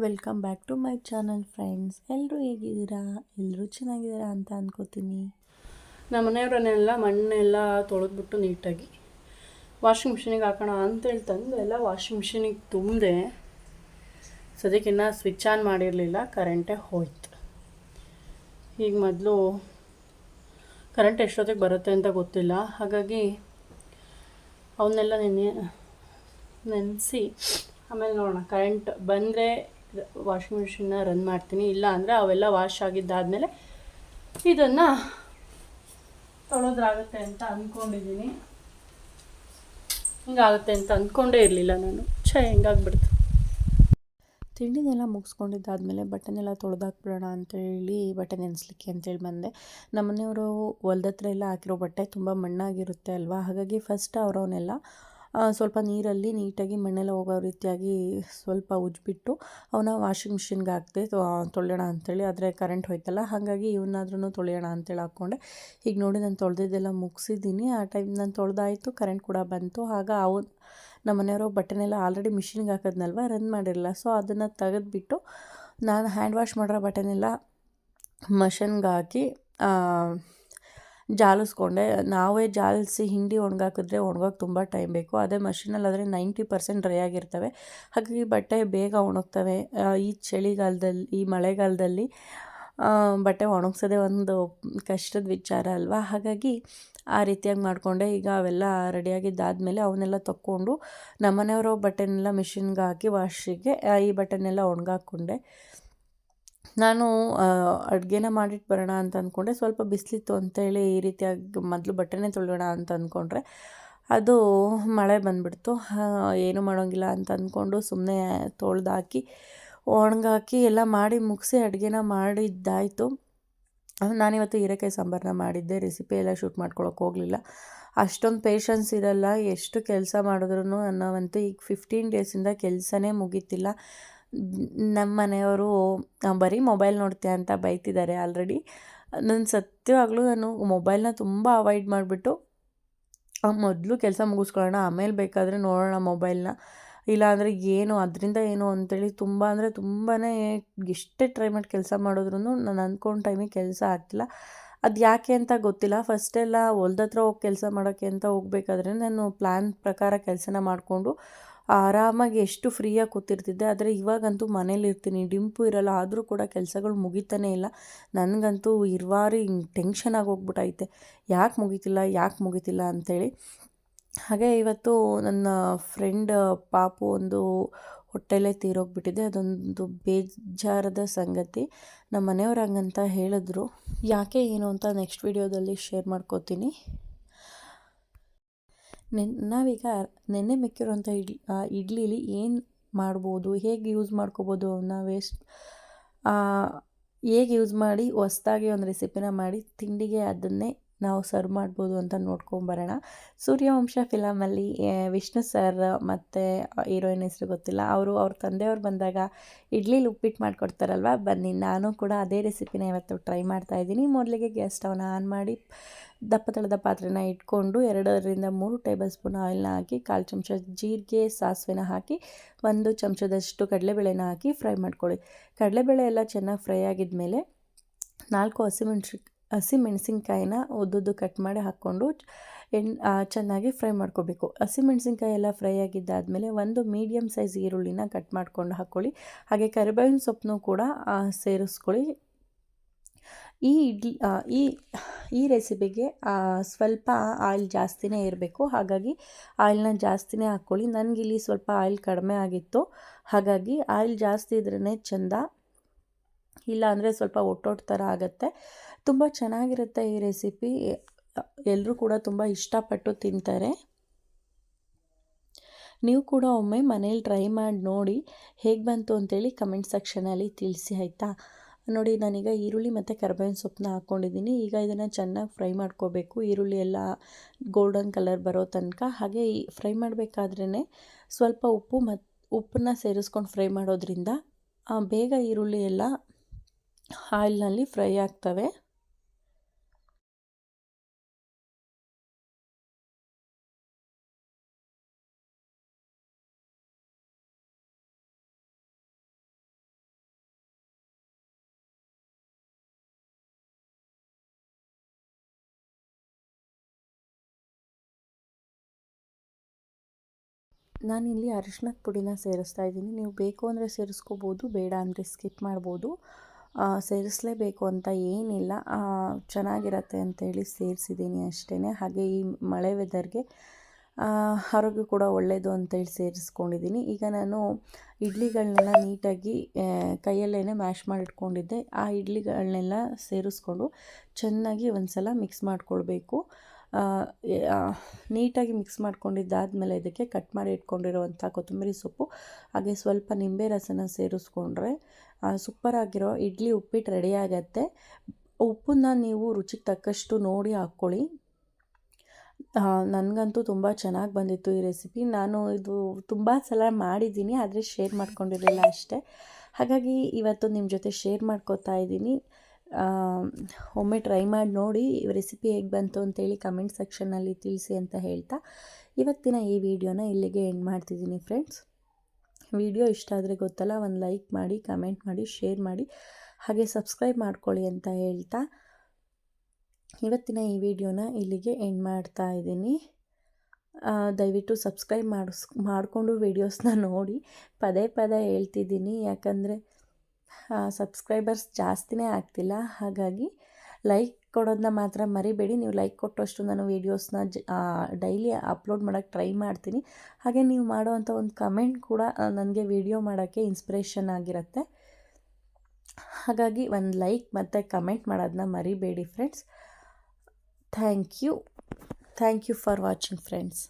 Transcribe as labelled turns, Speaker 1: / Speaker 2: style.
Speaker 1: Welcome back to my channel friends ಎಲ್ಲರೂ ಹೇಗಿದ್ದೀರಾ? ಎಲ್ಲರೂ ಚೆನ್ನಾಗಿದ್ದೀರಾ ಅಂತ ಅಂದ್ಕೋತೀನಿ
Speaker 2: ನಮ್ಮ ಮನೆಯವರನ್ನೆಲ್ಲ, ಮಣ್ಣೆಲ್ಲ ತೊಳೆದ್ಬಿಟ್ಟು ನೀಟಾಗಿ ವಾಷಿಂಗ್ ಮಿಷಿನಿಗೆ ಹಾಕೋಣ ಅಂತೇಳಿ ತಂದು, ಎಲ್ಲ ವಾಷಿಂಗ್ ಮಿಷಿನಿಗೆ ತುಂಬಿದೆ ಸದ್ಯಕ್ಕಿನ್ನ ಸ್ವಿಚ್ ಆನ್ ಮಾಡಿರಲಿಲ್ಲ ಕರೆಂಟೇ ಹೋಯ್ತು. ಈಗ ಮೊದಲು ಕರೆಂಟ್ ಎಷ್ಟೊತ್ತಿಗೆ ಬರುತ್ತೆ ಅಂತ ಗೊತ್ತಿಲ್ಲ. ಹಾಗಾಗಿ ಅವನ್ನೆಲ್ಲ ನೆನೆ ನೆನೆಸಿ, ಆಮೇಲೆ ನೋಡೋಣ ಕರೆಂಟ್ ಬಂದರೆ ವಾಷಿಂಗ್ ಮಿಷಿನ್ನ ರನ್ ಮಾಡ್ತೀನಿ. ಇಲ್ಲ ಅಂದರೆ ಅವೆಲ್ಲ ವಾಶ್ ಆಗಿದ್ದಾದಮೇಲೆ ಇದನ್ನು ತೊಳೆದ್ರಾಗುತ್ತೆ ಅಂತ ಅಂದ್ಕೊಂಡಿದ್ದೀನಿ ಹಿಂಗಾಗುತ್ತೆ ಅಂತ ಅಂದ್ಕೊಂಡೇ ಇರಲಿಲ್ಲ ನಾನು. ಛೇ, ಹೆಂಗಾಗ್ಬಿಡ್ತು.
Speaker 1: ತಿಂಡಿನೆಲ್ಲ ಮುಗಿಸ್ಕೊಂಡಿದ್ದಾದ್ಮೇಲೆ ಬಟ್ಟೆನೆಲ್ಲ ತೊಳೆದಾಕ್ಬಿಡೋಣ ಅಂತೇಳಿ ಬಟ್ಟೆ ನೆನೆಸ್ಲಿಕ್ಕೆ ಅಂತೇಳಿ ಬಂದೆ. ನಮ್ಮನೆಯವರು ಮನೆಯವರು ಹೊಲ್ದ ಹತ್ರ ಎಲ್ಲ ಹಾಕಿರೋ ಬಟ್ಟೆ ತುಂಬ ಮಣ್ಣಾಗಿರುತ್ತೆ ಅಲ್ವಾ? ಹಾಗಾಗಿ ಫಸ್ಟ್ ಅವರವನ್ನೆಲ್ಲ ಸ್ವಲ್ಪ ನೀರಲ್ಲಿ ನೀಟಾಗಿ ಮಣ್ಣೆಲ್ಲ ಹೋಗೋ ರೀತಿಯಾಗಿ ಸ್ವಲ್ಪ ಉಜ್ಜಿಬಿಟ್ಟು ಅವನ್ನ ವಾಷಿಂಗ್ ಮಿಷಿನ್ಗೆ ಹಾಕಿದೆ ತೊಳೆಯೋಣ ಅಂಥೇಳಿ ಆದರೆ ಕರೆಂಟ್ ಹೋಯ್ತಲ್ಲ, ಹಾಗಾಗಿ ಇವನ್ನಾದ್ರೂ ತೊಳೆಯೋಣ ಅಂತೇಳಿ ಹಾಕ್ಕೊಂಡೆ. ಈಗ ನೋಡಿ ನಾನು ತೊಳೆದಿದ್ದೆಲ್ಲ ಮುಗಿಸಿದ್ದೀನಿ. ಆ ಟೈಮ್ ನಾನು ತೊಳೆದಾಯಿತು ಕರೆಂಟ್ ಕೂಡ ಬಂತು. ಆಗ ಅವು, ನಮ್ಮ ಮನೆಯವರು ಬಟ್ಟೆನೆಲ್ಲ ಆಲ್ರೆಡಿ ಮಿಷಿನ್ಗೆ ಹಾಕೋದ್ನಲ್ವ ರನ್ ಮಾಡಿರಲ್ಲ. ಸೊ ಅದನ್ನು ತೆಗೆದುಬಿಟ್ಟು ನಾನು ಹ್ಯಾಂಡ್ ವಾಶ್ ಮಾಡಿರೋ ಬಟ್ಟೆನೆಲ್ಲ ಮಷನ್ಗೆ ಹಾಕಿ ಜಾಲಿಸ್ಕೊಂಡೆ. ನಾವೇ ಜಾಲಿಸಿ ಹಿಂಡಿ ಒಣಗಾಕಿದ್ರೆ ಒಣಗೋಕೆ ತುಂಬ ಟೈಮ್ ಬೇಕು. ಅದೇ ಮಷಿನಲ್ಲಾದರೆ ನೈಂಟಿ ಪರ್ಸೆಂಟ್ ಡ್ರೈ ಆಗಿರ್ತವೆ. ಹಾಗಾಗಿ ಬಟ್ಟೆ ಬೇಗ ಒಣಗ್ತವೆ. ಈ ಚಳಿಗಾಲದಲ್ಲಿ, ಈ ಮಳೆಗಾಲದಲ್ಲಿ ಬಟ್ಟೆ ಒಣಗಿಸೋದೇ ಒಂದು ಕಷ್ಟದ ವಿಚಾರ ಅಲ್ವಾ? ಹಾಗಾಗಿ ಆ ರೀತಿಯಾಗಿ ಮಾಡಿಕೊಂಡೆ. ಈಗ ಅವೆಲ್ಲ ರೆಡಿಯಾಗಿದ್ದಾದಮೇಲೆ ಅವನ್ನೆಲ್ಲ ತಕ್ಕೊಂಡು ನಮ್ಮನೆಯವರು ಬಟ್ಟೆನೆಲ್ಲ ಮಿಷಿನ್ಗೆ ಹಾಕಿ ವಾಶಿಗೆ ಈ ಬಟ್ಟೆನೆಲ್ಲ ಒಣಗಾಕೊಂಡೆ ನಾನು ಅಡುಗೆನ ಮಾಡಿಟ್ಟು ಬರೋಣ ಅಂತ ಅಂದ್ಕೊಂಡೆ ಸ್ವಲ್ಪ ಬಿಸಿಲಿತ್ತು ಅಂತೇಳಿ ಈ ರೀತಿಯಾಗಿ ಮೊದಲು ಬಟ್ಟೆನೇ ತೊಳೆಯೋಣ ಅಂತ ಅಂದ್ಕೊಂಡ್ರೆ ಅದು ಮಳೆ ಬಂದುಬಿಡ್ತು. ಏನು ಮಾಡೋಂಗಿಲ್ಲ ಅಂತ ಅಂದ್ಕೊಂಡು ಸುಮ್ಮನೆ ತೊಳೆದಾಕಿ, ಒಣಗಾಕಿ ಎಲ್ಲ ಮಾಡಿ ಮುಗಿಸಿ ಅಡುಗೆನ ಮಾಡಿದ್ದಾಯಿತು. ನಾನಿವತ್ತು ಹೀರೆಕಾಯಿ ಸಾಂಬಾರನ್ನ ಮಾಡಿದ್ದೆ. ರೆಸಿಪಿ ಎಲ್ಲ ಶೂಟ್ ಮಾಡ್ಕೊಳಕ್ಕೆ ಹೋಗಲಿಲ್ಲ. ಅಷ್ಟೊಂದು ಪೇಷನ್ಸ್ ಇರಲ್ಲ. ಎಷ್ಟು ಕೆಲಸ ಮಾಡಿದ್ರು ಅನ್ನೋವಂತೂ ಈಗ ಫಿಫ್ಟೀನ್ ಡೇಸಿಂದ ಕೆಲಸನೇ ಮುಗೀತಿಲ್ಲ. ನಮ್ಮ ಮನೆಯವರು ಬರೀ ಮೊಬೈಲ್ ನೋಡ್ತೀಯ ಅಂತ ಬೈತಿದ್ದಾರೆ ಆಲ್ರೆಡಿ. ನಾನು ಸತ್ಯವಾಗಲೂ ನಾನು ಮೊಬೈಲ್ನ ತುಂಬ ಅವಾಯ್ಡ್ ಮಾಡಿಬಿಟ್ಟು ಮೊದಲು ಕೆಲಸ ಮುಗಿಸ್ಕೊಳ್ಳೋಣ, ಆಮೇಲೆ ಬೇಕಾದರೆ ನೋಡೋಣ ಮೊಬೈಲ್ನ. ಇಲ್ಲಾಂದರೆ ಏನು, ಅದರಿಂದ ಏನು ಅಂತೇಳಿ ತುಂಬ ಅಂದರೆ ತುಂಬಾ ಎಷ್ಟೇ ಟ್ರೈ ಮಾಡಿ ಕೆಲಸ ಮಾಡಿದ್ರು ನಾನು ಅಂದ್ಕೊಂಡು ಟೈಮಿಗೆ ಕೆಲಸ ಆಗ್ತಿಲ್ಲ. ಅದು ಯಾಕೆ ಅಂತ ಗೊತ್ತಿಲ್ಲ. ಫಸ್ಟೆಲ್ಲ ಹೊಲ್ದ ಹತ್ರ ಹೋಗಿ ಕೆಲಸ ಮಾಡೋಕ್ಕೆ ಅಂತ ಹೋಗ್ಬೇಕಾದ್ರೆ ನಾನು ಪ್ಲ್ಯಾನ್ ಪ್ರಕಾರ ಕೆಲಸನ ಮಾಡಿಕೊಂಡು ಆರಾಮಾಗಿ ಎಷ್ಟು ಫ್ರೀಯಾಗಿ ಕೂತಿರ್ತಿದ್ದೆ, ಆದರೆ ಇವಾಗಂತೂ ಮನೇಲಿ ಇರ್ತೀನಿ, ಡಿಂಪು ಇರಲ್ಲ, ಆದರೂ ಕೂಡ ಕೆಲಸಗಳು ಮುಗಿತಾನೇ ಇಲ್ಲ. ನನಗಂತೂ ಇರ್ವಾರಿ ಟೆನ್ಷನ್ ಆಗಿ ಹೋಗ್ಬಿಟ್ಟೈತೆ ಯಾಕೆ ಮುಗಿತಿಲ್ಲ ಯಾಕೆ ಮುಗಿತಿಲ್ಲ ಅಂಥೇಳಿ ಹಾಗೆ ಇವತ್ತು ನನ್ನ ಫ್ರೆಂಡ್, ಪಾಪು ಒಂದು ಹೊಟ್ಟೆಲೇ ತೀರೋಗ್ಬಿಟ್ಟಿದೆ. ಅದೊಂದು ಬೇಜಾರದ ಸಂಗತಿ. ನಮ್ಮ ಮನೆಯವ್ರು ಹಂಗಂತ ಹೇಳಿದ್ರು. ಯಾಕೆ ಏನು ಅಂತ ನೆಕ್ಸ್ಟ್ ವಿಡಿಯೋದಲ್ಲಿ ಶೇರ್ ಮಾಡ್ಕೋತೀನಿ. ನೆನ್, ನಾವೀಗ ನೆನ್ನೆ ಮೆಕ್ಕಿರುವಂಥ ಇಡ್ಲಿ ಇಡ್ಲಿಲಿ ಏನು ಮಾಡ್ಬೋದು, ಹೇಗೆ ಯೂಸ್ ಮಾಡ್ಕೋಬೋದು ಅವನ್ನ ವೇಸ್ಟ್ ಹೇಗೆ ಯೂಸ್ ಮಾಡಿ ಹೊಸ್ದಾಗಿ ಒಂದು ರೆಸಿಪಿನ ಮಾಡಿ ತಿಂಡಿಗೆ ಅದನ್ನೇ ನಾವು ಸರ್ವ್ ಮಾಡ್ಬೋದು ಅಂತ ನೋಡ್ಕೊಂಬರೋಣ. ಸೂರ್ಯವಂಶ ಫಿಲಮಲ್ಲಿ ವಿಷ್ಣು ಸರ್ ಮತ್ತು ಹೀರೋಯಿನ್ ಹೆಸರು ಗೊತ್ತಿಲ್ಲ. ಅವರು ಅವ್ರ ತಂದೆಯವ್ರು ಬಂದಾಗ ಇಡ್ಲಿಲಿ ಉಪ್ಪಿಟ್ಟು ಮಾಡಿಕೊಡ್ತಾರಲ್ವ? ಬನ್ನಿ, ನಾನು ಕೂಡ ಅದೇ ರೆಸಿಪಿನ ಇವತ್ತು ಟ್ರೈ ಮಾಡ್ತಾ ಇದ್ದೀನಿ. ಮೊದಲಿಗೆ ಗ್ಯಾಸ್ ಸ್ಟವ್ನ ಆನ್ ಮಾಡಿ ದಪ್ಪ ತಳದ ಪಾತ್ರೆನ ಇಟ್ಕೊಂಡು ಎರಡರಿಂದ ಮೂರು ಟೇಬಲ್ ಸ್ಪೂನ್ ಆಯಿಲ್ನ ಹಾಕಿ, ಕಾಲು ಚಮಚ ಜೀರಿಗೆ, ಸಾಸಿವೆನ ಹಾಕಿ, ಒಂದು ಚಮಚದಷ್ಟು ಕಡಲೆಬೇಳೆನ ಹಾಕಿ ಫ್ರೈ ಮಾಡ್ಕೊಳ್ಳಿ. ಕಡಲೆಬೇಳೆ ಎಲ್ಲ ಚೆನ್ನಾಗಿ ಫ್ರೈ ಆಗಿದ್ಮೇಲೆ ನಾಲ್ಕು ಹಸಿಮೆಣ್ಸಿ ಹಸಿ ಮೆಣಸಿನ್ಕಾಯಿನ ಉದ್ದುದ್ದು ಕಟ್ ಮಾಡಿ ಹಾಕ್ಕೊಂಡು ಎಣ್ಣೆ ಚೆನ್ನಾಗಿ ಫ್ರೈ ಮಾಡ್ಕೋಬೇಕು. ಹಸಿಮೆಣ್ಸಿನ್ಕಾಯಿ ಎಲ್ಲ ಫ್ರೈ ಆಗಿದ್ದಾದಮೇಲೆ ಒಂದು ಮೀಡಿಯಮ್ ಸೈಜ್ ಈರುಳ್ಳಿನ ಕಟ್ ಮಾಡ್ಕೊಂಡು ಹಾಕ್ಕೊಳ್ಳಿ ಹಾಗೆ ಕರಿಬೇವಿನ ಸೊಪ್ಪನ್ನು ಕೂಡ ಸೇರಿಸ್ಕೊಳ್ಳಿ. ಈ ಇಡ್ಲಿ ಈ ಈ ರೆಸಿಪಿಗೆ ಸ್ವಲ್ಪ ಆಯಿಲ್ ಜಾಸ್ತಿನೇ ಇರಬೇಕು. ಹಾಗಾಗಿ ಆಯಿಲ್ನ ಜಾಸ್ತಿನೇ ಹಾಕ್ಕೊಳ್ಳಿ ನನಗಿಲ್ಲಿ ಸ್ವಲ್ಪ ಆಯಿಲ್ ಕಡಿಮೆ ಆಗಿತ್ತು. ಹಾಗಾಗಿ ಆಯಿಲ್ ಜಾಸ್ತಿ ಇದ್ರೇ ಚೆಂದ ಇಲ್ಲ ಅಂದರೆ ಸ್ವಲ್ಪ ಒಟ್ಟೊಟ್ಟು ಥರ ಆಗುತ್ತೆ. ತುಂಬ ಚೆನ್ನಾಗಿರುತ್ತೆ ಈ ರೆಸಿಪಿ. ಎಲ್ಲರೂ ಕೂಡ ತುಂಬ ಇಷ್ಟಪಟ್ಟು ತಿಂತಾರೆ. ನೀವು ಕೂಡ ಒಮ್ಮೆ ಮನೇಲಿ ಟ್ರೈ ಮಾಡಿ ನೋಡಿ ಹೇಗೆ ಬಂತು ಅಂತೇಳಿ ಕಮೆಂಟ್ ಸೆಕ್ಷನಲ್ಲಿ ತಿಳಿಸಿ ಆಯಿತಾ? ನೋಡಿ ನಾನೀಗ ಈರುಳ್ಳಿ ಮತ್ತು ಕರ್ಬೇವಿನ ಸೊಪ್ಪನ್ನ ಹಾಕ್ಕೊಂಡಿದ್ದೀನಿ ಈಗ ಇದನ್ನು ಚೆನ್ನಾಗಿ ಫ್ರೈ ಮಾಡ್ಕೋಬೇಕು. ಈರುಳ್ಳಿ ಎಲ್ಲ ಗೋಲ್ಡನ್ ಕಲರ್ ಬರೋ ತನಕ. ಹಾಗೆ ಫ್ರೈ ಮಾಡಬೇಕಾದ್ರೇ ಸ್ವಲ್ಪ ಉಪ್ಪು ಮತ್ತು ಉಪ್ಪನ್ನ ಸೇರಿಸ್ಕೊಂಡು ಫ್ರೈ ಮಾಡೋದ್ರಿಂದ ಬೇಗ ಈರುಳ್ಳಿ ಎಲ್ಲ ಆಯಿಲ್ನಲ್ಲಿ ಫ್ರೈ ಆಗ್ತವೆ. ನಾನಿಲ್ಲಿ ಅರಿಶಿನದ ಪುಡಿನ ಸೇರಿಸ್ತಾ ಇದ್ದೀನಿ. ನೀವು ಬೇಕು ಅಂದರೆ ಸೇರಿಸ್ಕೋಬೋದು, ಬೇಡ ಅಂದರೆ ಸ್ಕಿಪ್ ಮಾಡ್ಬೋದು. ಸೇರಿಸಲೇಬೇಕು ಅಂತ ಏನಿಲ್ಲ. ಚೆನ್ನಾಗಿರತ್ತೆ ಅಂತೇಳಿ ಸೇರಿಸಿದ್ದೀನಿ ಅಷ್ಟೇ ಹಾಗೆ ಈ ಮಳೆ ವೆದರ್ಗೆ ಆರೋಗ್ಯ ಕೂಡ ಒಳ್ಳೆಯದು ಅಂತೇಳಿ ಸೇರಿಸ್ಕೊಂಡಿದ್ದೀನಿ. ಈಗ ನಾನು ಇಡ್ಲಿಗಳನ್ನೆಲ್ಲ ನೀಟಾಗಿ ಕೈಯಲ್ಲೇ ಮ್ಯಾಶ್ ಮಾಡಿಟ್ಕೊಂಡಿದ್ದೆ. ಆ ಇಡ್ಲಿಗಳನ್ನೆಲ್ಲ ಸೇರಿಸ್ಕೊಂಡು ಚೆನ್ನಾಗಿ ಒಂದು ಸಲ ಮಿಕ್ಸ್ ಮಾಡ್ಕೊಳ್ಬೇಕು. ನೀಟಾಗಿ ಮಿಕ್ಸ್ ಮಾಡ್ಕೊಂಡಿದ್ದಾದಮೇಲೆ ಇದಕ್ಕೆ ಕಟ್ ಮಾಡಿ ಇಟ್ಕೊಂಡಿರುವಂಥ ಕೊತ್ತಂಬರಿ ಸೊಪ್ಪು, ಹಾಗೆ ಸ್ವಲ್ಪ ನಿಂಬೆ ರಸನ ಸೇರಿಸ್ಕೊಂಡ್ರೆ ಸೂಪರಾಗಿರೋ ಇಡ್ಲಿ ಉಪ್ಪಿಟ್ಟು ರೆಡಿ ಆಗತ್ತೆ. ಉಪ್ಪನ್ನ ನೀವು ರುಚಿಗೆ ತಕ್ಕಷ್ಟು ನೋಡಿ ಹಾಕ್ಕೊಳ್ಳಿ. ನನಗಂತೂ ತುಂಬ ಚೆನ್ನಾಗಿ ಬಂದಿತ್ತು ಈ ರೆಸಿಪಿ. ನಾನು ಇದು ತುಂಬ ಸಲ ಮಾಡಿದ್ದೀನಿ, ಆದರೆ ಶೇರ್ ಮಾಡ್ಕೊಂಡಿರಲಿಲ್ಲ ಅಷ್ಟೇ. ಹಾಗಾಗಿ ಇವತ್ತು ನಿಮ್ಮ ಜೊತೆ ಶೇರ್ ಮಾಡ್ಕೋತಾ ಇದ್ದೀನಿ. ಒಮ್ಮೆ ಟ್ರೈ ಮಾಡಿ ನೋಡಿ ರೆಸಿಪಿ ಹೇಗೆ ಬಂತು ಅಂತೇಳಿ ಕಮೆಂಟ್ ಸೆಕ್ಷನ್ನಲ್ಲಿ ತಿಳಿಸಿ ಅಂತ ಹೇಳ್ತಾ, ಇವತ್ತಿನ ಈ ವಿಡಿಯೋನ ಇಲ್ಲಿಗೆ ಎಂಡ್ ಮಾಡ್ತಿದ್ದೀನಿ ಫ್ರೆಂಡ್ಸ್ ವಿಡಿಯೋ ಇಷ್ಟ ಆದರೆ ಗೊತ್ತಲ್ಲ, ಒಂದು ಲೈಕ್ ಮಾಡಿ ಕಮೆಂಟ್ ಮಾಡಿ ಶೇರ್ ಮಾಡಿ, ಹಾಗೆ ಸಬ್ಸ್ಕ್ರೈಬ್ ಮಾಡ್ಕೊಳ್ಳಿ ಅಂತ ಹೇಳ್ತಾ, ಇವತ್ತಿನ ಈ ವಿಡಿಯೋನ ಇಲ್ಲಿಗೆ ಎಂಡ್ ಮಾಡ್ತಾ ಇದ್ದೀನಿ. ದಯವಿಟ್ಟು ಸಬ್ಸ್ಕ್ರೈಬ್ ಮಾಡಿಸ್, ಮಾಡಿಕೊಂಡು ವೀಡಿಯೋಸ್ನ ನೋಡಿ, ಪದೇ ಪದೇ ಹೇಳ್ತಿದ್ದೀನಿ. ಯಾಕಂದರೆ ಸಬ್ಸ್ಕ್ರೈಬರ್ಸ್ ಜಾಸ್ತಿನೇ ಆಗ್ತಿಲ್ಲ. ಹಾಗಾಗಿ ಲೈಕ್ ಕೊಡೋದನ್ನ ಮಾತ್ರ ಮರಿಬೇಡಿ. ನೀವು ಲೈಕ್ ಕೊಟ್ಟಷ್ಟು ನಾನು ವೀಡಿಯೋಸ್ನ ಜ ಡೈಲಿ ಅಪ್ಲೋಡ್ ಮಾಡೋಕ್ಕೆ ಟ್ರೈ ಮಾಡ್ತೀನಿ. ಹಾಗೆ ನೀವು ಮಾಡುವಂಥ ಒಂದು ಕಮೆಂಟ್ ಕೂಡ ನನಗೆ ವೀಡಿಯೋ ಮಾಡೋಕ್ಕೆ ಇನ್ಸ್ಪಿರೇಷನ್ ಆಗಿರುತ್ತೆ. ಹಾಗಾಗಿ ಒಂದು ಲೈಕ್ ಮತ್ತು ಕಮೆಂಟ್ ಮಾಡೋದನ್ನ ಮರಿಬೇಡಿ friends thank you thank you for watching friends